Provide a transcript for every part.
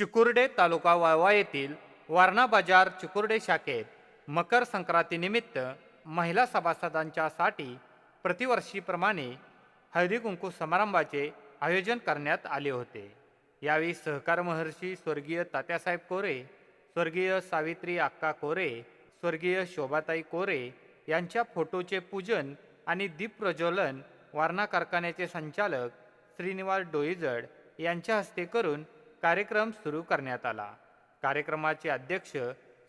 चिकुर्डे तालुका वाळवा येथील वारणा बाजार चिकुर्डे शाखेत मकर संक्रांतीनिमित्त महिला सभासदांच्यासाठी प्रतिवर्षीप्रमाणे हळदी कुंकू समारंभाचे आयोजन करण्यात आले होते. यावेळी सहकार महर्षी स्वर्गीय तात्यासाहेब कोरे स्वर्गीय सावित्री अक्का कोरे स्वर्गीय शोभाताई कोरे यांच्या फोटोचे पूजन आणि दीपप्रज्वलन वारणा कारखान्याचे संचालक श्रीनिवास डोईजड यांच्या हस्ते करून कार्यक्रम सुरू करण्यात आला. कार्यक्रमाचे अध्यक्ष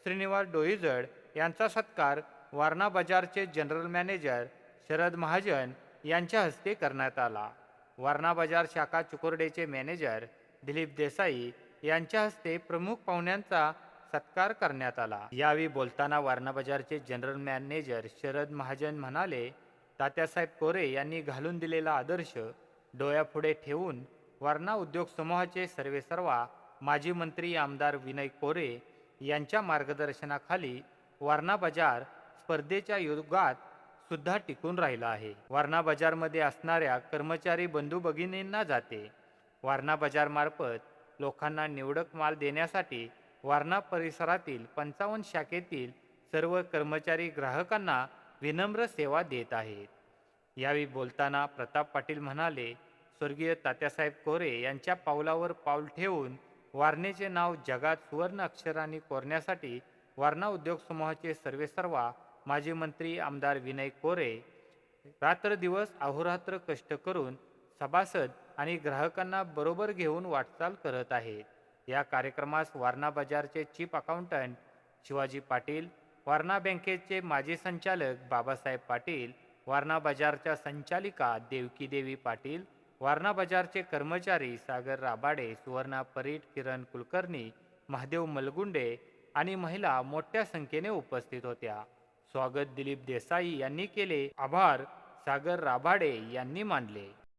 श्रीनिवास डोईजड यांचा सत्कार वारणा बाजारचे जनरल मॅनेजर शरद महाजन यांच्या हस्ते करण्यात आला. वारणा बाजार शाखा चुकुर्डेचे मॅनेजर दिलीप देसाई यांच्या हस्ते प्रमुख पाहुण्यांचा सत्कार करण्यात आला. यावेळी बोलताना वारणा बाजारचे जनरल मॅनेजर शरद महाजन म्हणाले तात्यासाहेब कोरे यांनी घालून दिलेला आदर्श डोळ्यापुढे ठेवून वारणा उद्योग समूहाचे सर्वेसर्वा माजी मंत्री आमदार विनय कोरे यांच्या मार्गदर्शनाखाली वारणा बाजार स्पर्धेच्या युगात सुद्धा टिकून राहिला आहे. वारणा बाजारमध्ये असणाऱ्या कर्मचारी बंधू भगिनींना जाते. वारणा बाजारमार्फत लोकांना निवडक माल देण्यासाठी वारणा परिसरातील पंचावन्न शाखेतील सर्व कर्मचारी ग्राहकांना विनम्र सेवा देत आहेत. यावेळी बोलताना प्रताप पाटील म्हणाले स्वर्गीय तात्यासाहेब कोरे यांच्या पावलावर पाऊल ठेवून वारणेचे नाव जगात सुवर्ण अक्षरांनी कोरण्यासाठी वारणा उद्योग समूहाचे सर्वेसर्वा माजी मंत्री आमदार विनय कोरे रात्रदिवस अहोरात्र कष्ट करून सभासद आणि ग्राहकांना बरोबर घेऊन वाटचाल करत आहेत या कार्यक्रमास वारणा बाजारचे चीफ अकाउंटंट शिवाजी पाटील वारणा बँकेचे माजी संचालक बाबासाहेब पाटील वारणा बाजारच्या संचालिका देवकी देवी पाटील वारणा बाजारचे कर्मचारी सागर राबाडे सुवर्णा परीट किरण कुलकर्णी महादेव मलगुंडे आणि महिला मोठ्या संख्येने उपस्थित होत्या. स्वागत दिलीप देसाई यांनी केले आभार सागर राबाडे यांनी मानले.